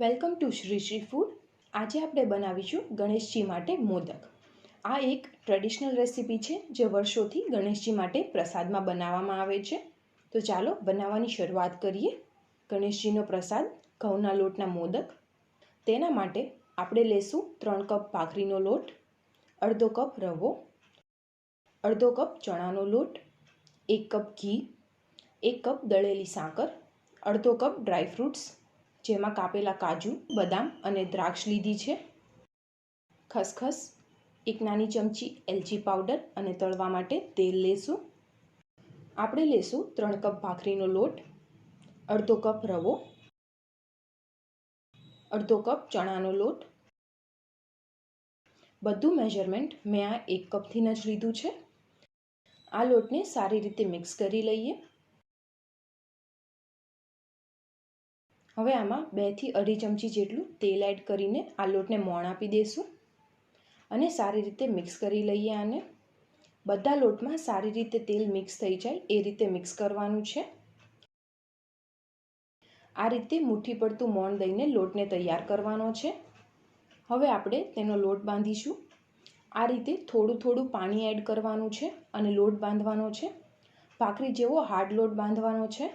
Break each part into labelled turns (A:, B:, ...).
A: Welcome to Shri Shri food. આજે આપણે બનાવીશું ગણેશજી માટે મોદક. આ એક ટ્રેડિશનલ રેસીપી છે જે વર્ષોથી ગણેશજી માટે પ્રસાદમાં બનાવવામાં આવે છે. તો ચાલો બનાવવાની શરૂઆત કરીએ. ગણેશજીનો પ્રસાદ, ઘઉંના લોટના મોદક. તેના માટે આપણે લેશું ત્રણ કપ ભાખરીનો લોટ, અડધો કપ રવો, અડધો કપ ચણાનો લોટ, એક કપ ઘી, એક કપ દળેલી સાકર, અડધો કપ ડ્રાયફ્રૂટ્સ જેમાં કાપેલા કાજુ, બદામ અને દ્રાક્ષ લીધી છે. ખસખસ, એક નાની ચમચી એલચી પાવડર અને તળવા માટે તેલ લેશું. આપણે લેશું ત્રણ કપ ભાખરીનો લોટ, અડધો કપ રવો, અડધો કપ ચણાનો લોટ. બધું મેજરમેન્ટ મેં આ એક કપથી જ લીધું છે. આ લોટને સારી રીતે મિક્સ કરી લઈએ. હવે આમાં બેથી અઢી ચમચી જેટલું તેલ એડ કરીને આ લોટને મોણ આપી દઈશું અને સારી રીતે મિક્સ કરી લઈએ આને. બધા લોટમાં સારી રીતે તેલ મિક્સ થઈ જાય એ રીતે મિક્સ કરવાનું છે. આ રીતે મુઠ્ઠી પડતું મોણ દઈને લોટને તૈયાર કરવાનો છે. હવે આપણે તેનો લોટ બાંધીશું. આ રીતે થોડું થોડું પાણી એડ કરવાનું છે અને લોટ બાંધવાનો છે. ભાખરી જેવો હાર્ડ લોટ બાંધવાનો છે.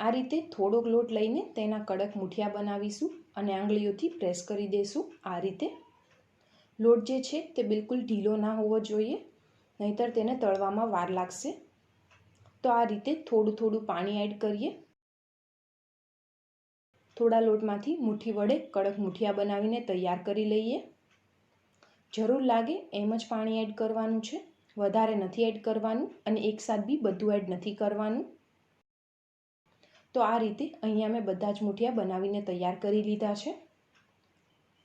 A: આ રીતે થોડોક લોટ લઈને તેના કડક મુઠિયા બનાવીશું અને આંગળીઓથી પ્રેસ કરી દઈશું આ રીતે. લોટ જે છે તે બિલકુલ ઢીલો ના હોવો જોઈએ, નહીતર તેને તળવામાં વાર લાગશે. તો આ રીતે થોડું થોડું પાણી એડ કરીએ. થોડા લોટમાંથી મુઠ્ઠી વડે કડક મુઠિયા બનાવીને તૈયાર કરી લઈએ. જરૂર લાગે એમ જ પાણી એડ કરવાનું છે. વધારે નથી એડ કરવાનું અને એકસાથ બી બધું એડ નથી કરવાનું. તો આ રીતે અહીંયા મેં બધા જ મૂઠિયા બનાવીને તૈયાર કરી લીધા છે.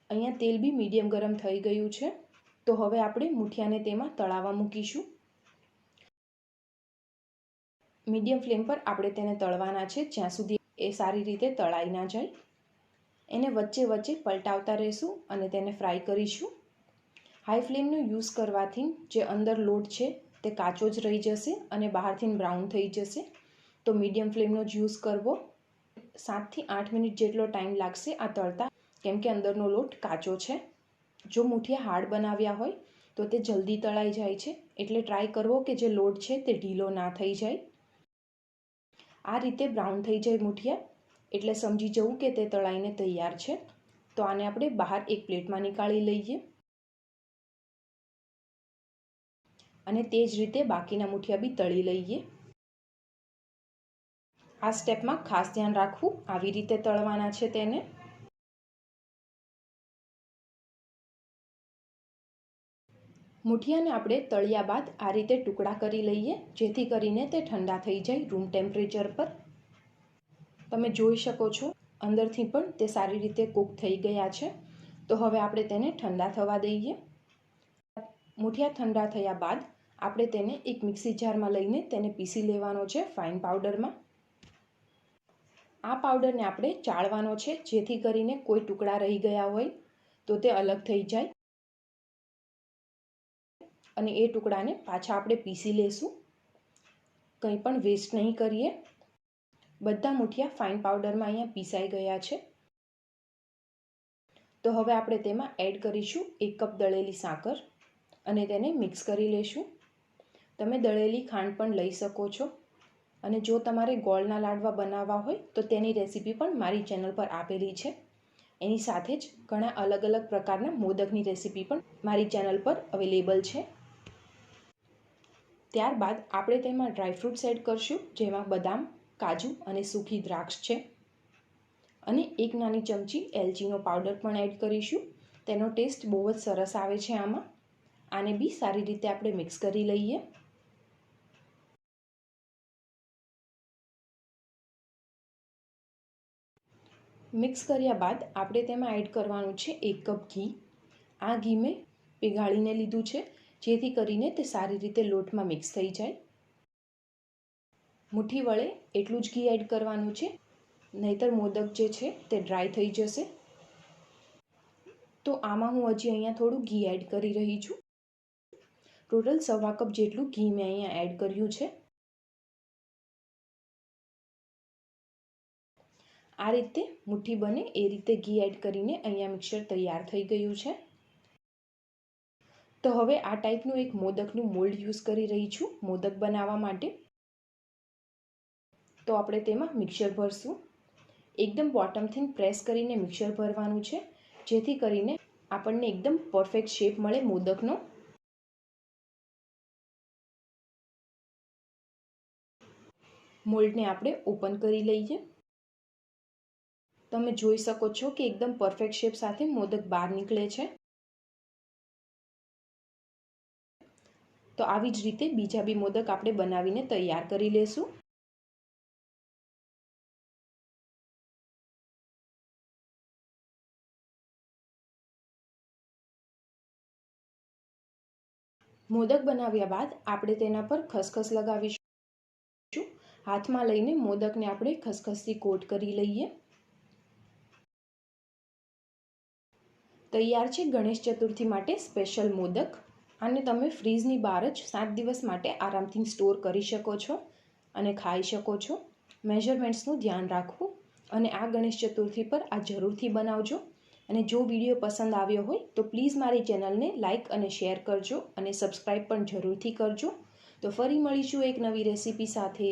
A: અહીંયા તેલ બી મીડિયમ ગરમ થઈ ગયું છે. તો હવે આપણે મૂઠિયાને તેમાં તળાવવા મૂકીશું. મીડિયમ ફ્લેમ પર આપણે તેને તળવાના છે જ્યાં સુધી એ સારી રીતે તળાઈ ના જાય. એને વચ્ચે વચ્ચે પલટાવતા રહીશું અને તેને ફ્રાય કરીશું. હાઈ ફ્લેમનો યુઝ કરવાથી જે અંદર લોટ છે તે કાચો જ રહી જશે અને બહારથી બ્રાઉન થઈ જશે. તો મીડિયમ ફ્લેમનો જ યુઝ કરવો. સાતથી આઠ મિનિટ જેટલો ટાઈમ લાગશે આ તળતા, કેમ કે અંદરનો લોટ કાચો છે. જો મુઠિયા હાર્ડ બનાવ્યા હોય, તો તે જલ્દી તળાઈ જાય છે. એટલે ટ્રાય કરવો કે જે લોટ છે તે ઢીલો ના થઈ જાય. આ રીતે બ્રાઉન થઈ જાય મુઠિયા. એટલે સમજી જવું કે તે તળાઈને તૈયાર છે. તો આને આપણે બહાર એક પ્લેટમાં નીકાળી લઈએ. અને તે જ રીતે બાકીના મુઠિયા બી તળી લઈએ. આ સ્ટેપમાં ખાસ ધ્યાન રાખવું, આવી રીતે તળવાના છે તેને. મુઠિયાને આપણે તળ્યા બાદ આ રીતે ટુકડા કરી લઈએ, જેથી કરીને તે ઠંડા થઈ જાય રૂમ ટેમ્પરેચર પર. તમે જોઈ શકો છો, અંદરથી પણ તે સારી રીતે કૂક થઈ ગયા છે. તો હવે આપણે તેને ઠંડા થવા દઈએ. મુઠિયા ઠંડા થયા બાદ આપણે તેને એક મિક્સી જારમાં લઈને તેને પીસી લેવાનો છે ફાઇન પાવડરમાં. આ પાવડરને આપણે ચાળવાનો છે, જેથી કરીને કોઈ ટુકડા રહી ગયા હોય તો તે અલગ થઈ જાય. અને એ ટુકડાને પાછા આપણે પીસી લેશું. કંઈ પણ વેસ્ટ નહીં કરીએ. બધા મુઠિયા ફાઇન પાવડરમાં અહીંયા પીસાઈ ગયા છે. તો હવે આપણે તેમાં એડ કરીશું એક કપ દળેલી સાકર અને તેને મિક્સ કરી લેશું. તમે દળેલી ખાંડ પણ લઈ શકો છો. અને જો તમારે ગોળના લાડવા બનાવવા હોય, તો તેની રેસીપી પણ મારી ચેનલ પર આપેલી છે. એની સાથે જ ઘણા અલગ અલગ પ્રકારના મોદકની રેસીપી પણ મારી ચેનલ પર અવેલેબલ છે. ત્યારબાદ આપણે તેમાં ડ્રાયફ્રૂટ્સ એડ કરશું, જેમાં બદામ, કાજુ અને સૂકી દ્રાક્ષ છે. અને એક નાની ચમચી એલચીનો પાવડર પણ એડ કરીશું. તેનો ટેસ્ટ બહુ જ સરસ આવે છે આમાં. આને બી સારી રીતે આપણે મિક્સ કરી લઈએ. મિક્સ કર્યા બાદ આપણે તેમાં એડ કરવાનું છે એક કપ ઘી. આ ઘી મેં પીગાળીને લીધું છે, જેથી કરીને તે સારી રીતે લોટમાં મિક્સ થઈ જાય. મુઠ્ઠી વળે એટલું જ ઘી એડ કરવાનું છે, નહીતર મોદક જે છે તે ડ્રાય થઈ જશે. તો આમાં હું હજી અહીંયા થોડું ઘી એડ કરી રહી છું. ટોટલ સવા કપ જેટલું ઘી મેં અહીંયા એડ કર્યું છે. આ રીતે મુઠ્ઠી બને એ રીતે ઘી એડ કરીને અહીંયા મિક્સર તૈયાર થઈ ગયું છે. તો હવે આ ટાઈપનું એક મોદકનું મોલ્ડ યુઝ કરી રહી છું, મોદક બનાવવા માટે. તો આપણે તેમાં મિક્સર ભરશું. એકદમ બોટમથી પ્રેસ કરીને મિક્સર ભરવાનું છે, જેથી કરીને આપણને એકદમ પરફેક્ટ શેપ મળે મોદકનો. મોલ્ડને આપણે ઓપન કરી લઈએ. તમે જોઈ શકો છો કે એકદમ પરફેક્ટ શેપ સાથે મોદક બહાર નીકળે છે. તો આવી જ રીતે બીજા બી મોદક આપણે બનાવીને તૈયાર કરી લેશું. મોદક બનાવ્યા બાદ આપણે તેના પર ખસખસ લગાવીશું. હાથમાં લઈને મોદકને આપણે ખસખસથી કોટ કરી લઈએ. તૈયાર છે ગણેશ ચતુર્થી માટે સ્પેશિયલ મોદક. આને તમે ફ્રીજની બહાર જ સાત દિવસ માટે આરામથી સ્ટોર કરી શકો છો અને ખાઈ શકો છો. મેઝરમેન્ટ્સનું ધ્યાન રાખવું અને આ ગણેશ ચતુર્થી પર આ જરૂરથી બનાવજો. અને જો વીડિયો પસંદ આવ્યો હોય તો પ્લીઝ મારી ચેનલને લાઇક અને શેર કરજો અને સબસ્ક્રાઈબ પણ જરૂરથી કરજો. તો ફરી મળીશું એક નવી રેસીપી સાથે.